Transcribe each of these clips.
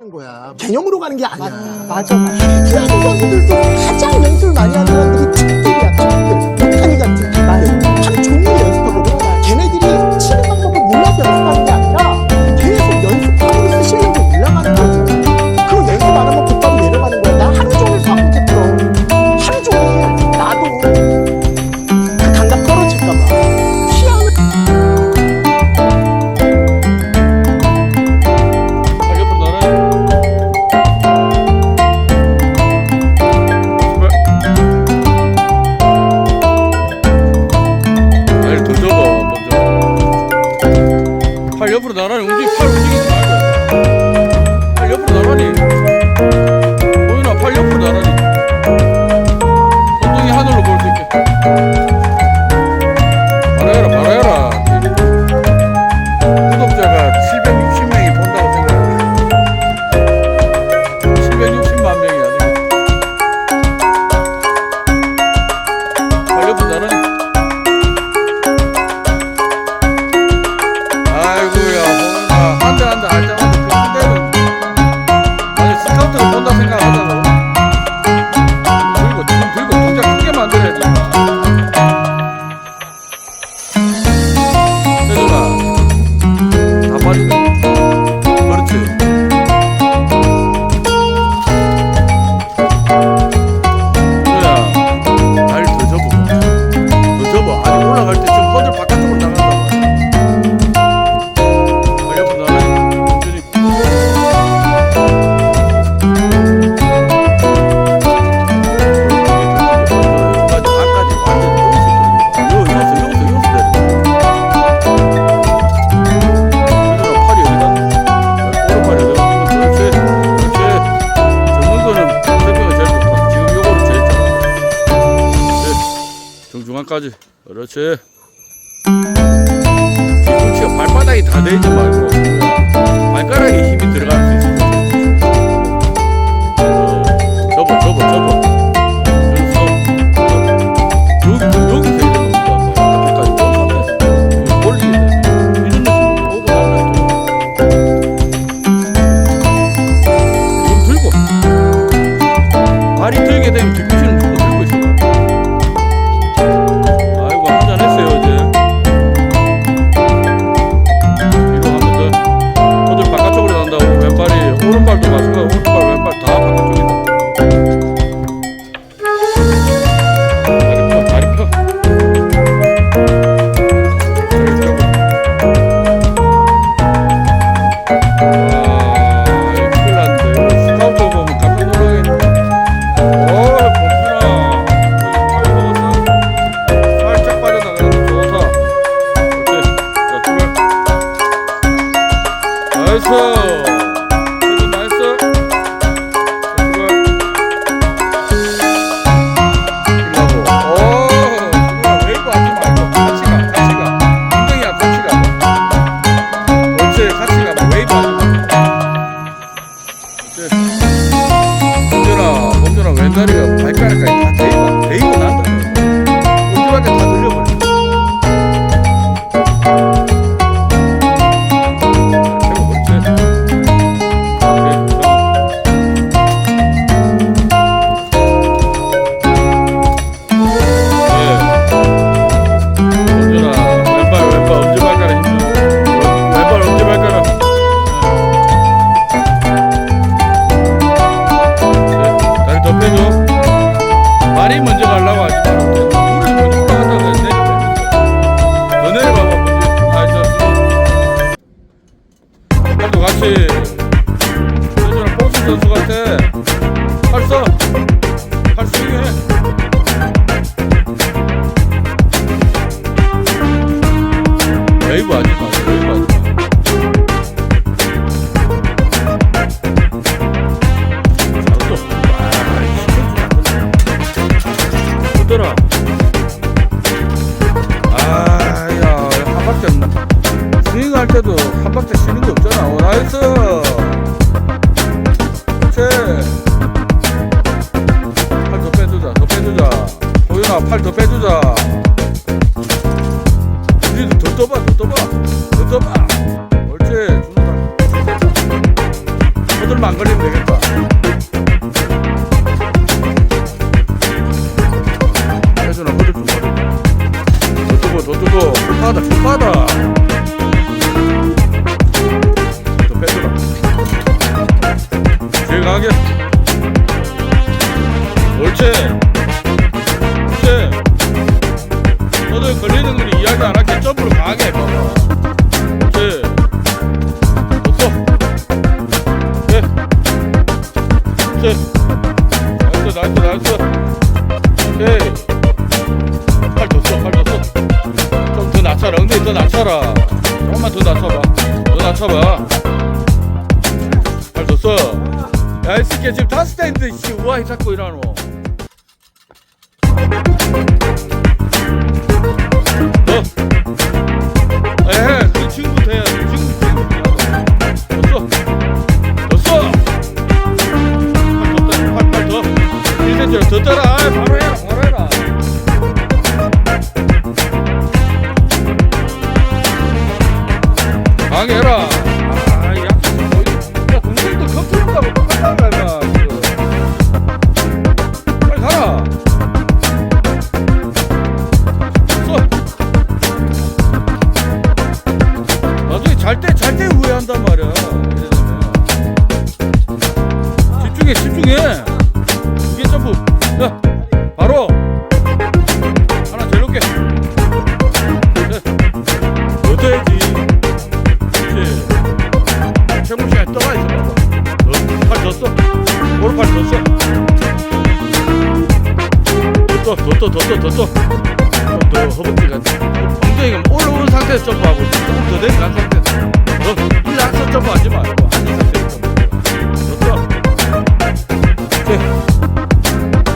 하는 거야. 개념으로 가는 게 아니야. 맞아. 맞아. 그 프로 선수들도 가장 멘트를 많이 하는 사람들이 팀들이야. 그렇지. 그렇지. 발바닥이 다 돼 있는 말. 선수한테 발사 할수 있게 해. 웨이브 하지 마. 웨이브 하지 마. 어더라 아야 한 바퀴 안 나. 스윙할 때도 한 바퀴 쉬는 게 없잖아. 오, 나이스. faltou 엉덩이 더 낮춰라. 조금만 더 낮춰봐. 더 낮춰봐. 팔 줬어. 야, 이 새끼 지금 다섯 대인데 씨 우아히 일하노. 강하게 해라. 더 떠, 더 떠, 더 떠, 더 떠. 좀더 허벅지가 엉덩이가 올라오는 상태에서 점프하고 조금 더 내려간 상태에서 너 일어나서 점프하지 말고 앉은 상태에서 점프하고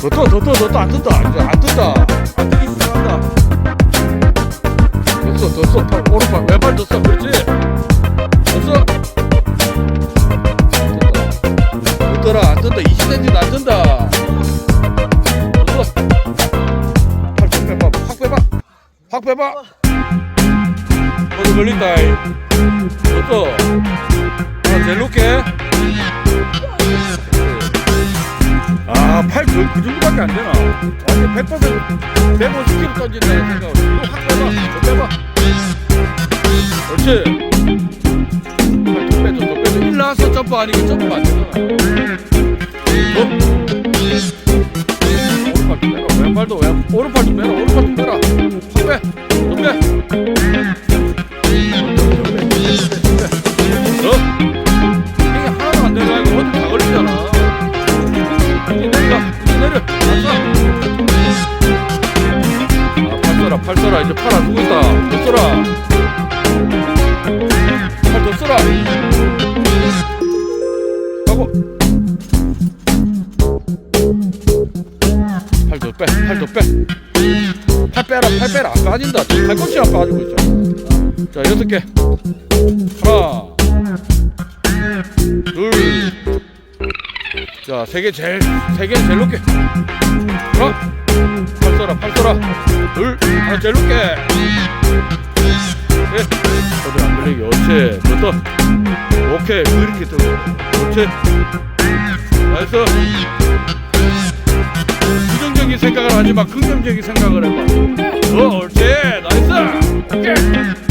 더 떠. 더 떠, 더 떠, 더 떠, 안 뜬다. 안 뜬다. 안 뜨기 시작한다. 더 써, 더 써. 팔, 오른팔, 왼팔 더 써. 그렇지. 더 써. 못 떠라, 안 뜬다. 20cm도 안 뜬다. 더 써. 확 빼봐. 어디 걸린다. 이. 더 써. 하나 제일 높게. 아, 팔 그, 그 정도밖에 안 되나? 완전 100% 150kg 던진다는 생각으로 이거 확 빼봐, 더 빼봐. 그렇지. 팔더 빼줘, 더 빼줘. 일 나와서 점프 아니고 점프 안 되잖아. 더. 왼팔도 왼, 오른팔도 빼라, 오른팔도 빼라. 확 빼, 더 빼. 빼라 안 빠진다 팔꿈치만 빠지고 있잖아 자 여섯 개 하나 둘 자, 세 개 제일, 세 개 제일 높게. 하나, 팔 써라, 팔 써라. 둘, 하나 제일 높게. 셋, 어디 안 걸리게. 더 떠. 오케이. 그렇게 떠. 옳지. 나이스. 부정적인 생각을 하지 마. 긍정적인 생각을 해봐. 어, 옳지. 나이스. 오케이.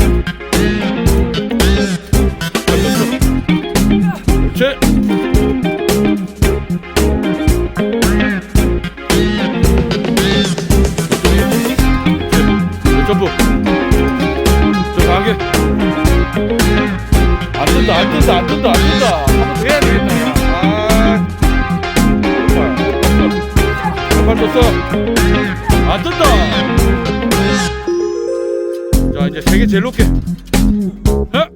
높게 하나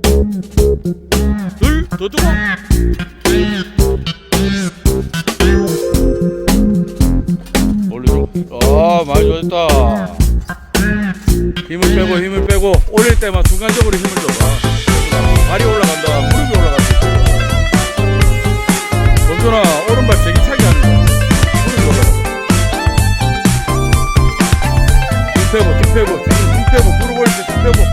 둘더 뜨고. 올려줘? 아 많이 좋아졌다. 힘을 빼고 힘을 빼고. 올릴 때만 순간적으로 힘을 줘봐. 발이 올라간다. 무릎이 올라간다 원준아 오른발 제기차기 하는 거야 무릎이 올라간다 등 빼고 등 빼고 등 빼고. 무릎 올릴 때등 빼고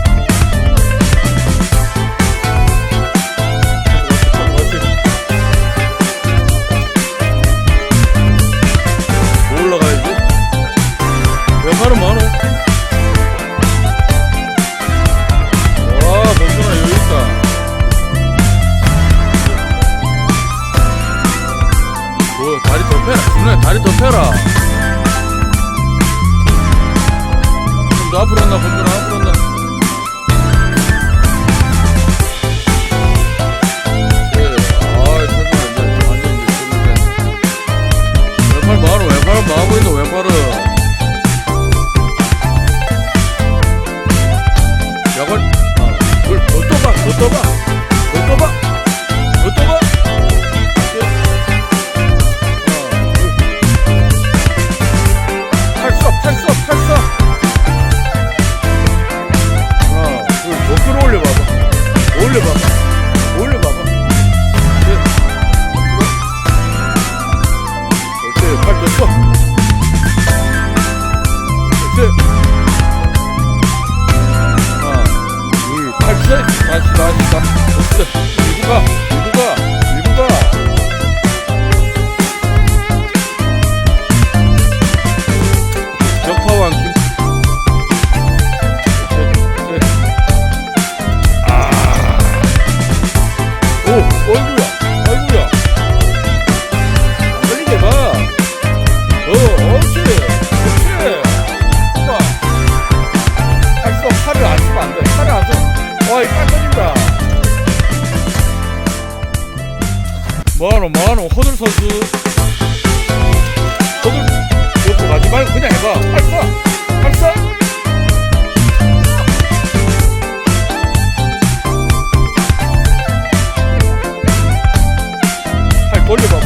Dobrą nową drogą. 선수. 저들 옆으로 가지 말고 그냥 해봐. 발사 발사 팔 돌려봐.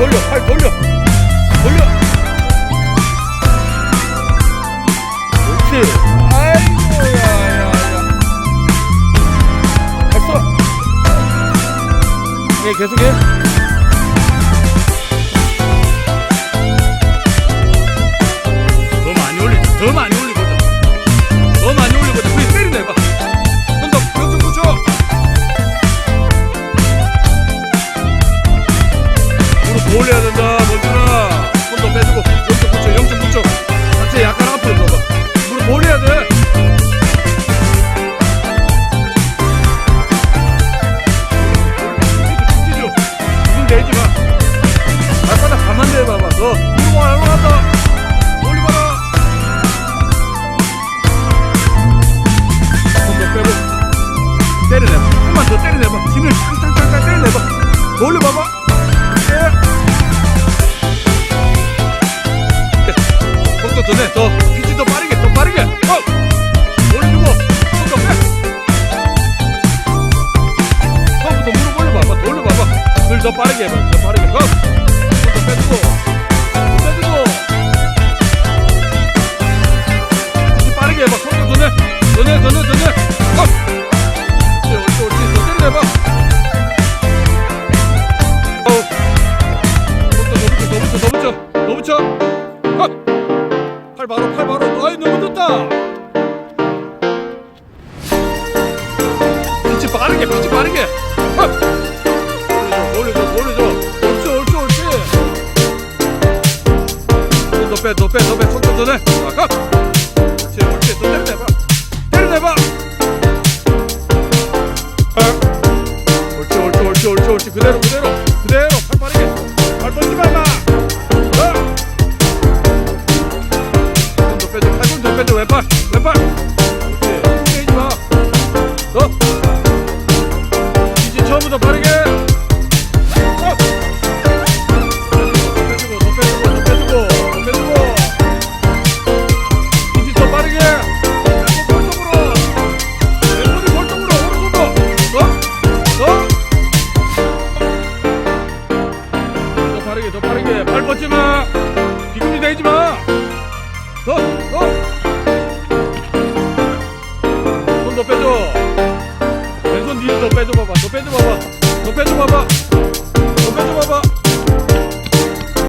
돌려 팔 돌려. 돌려. 그렇지. 아이고 야야야. 됐어 예 계속해. Cuidado, cuidado.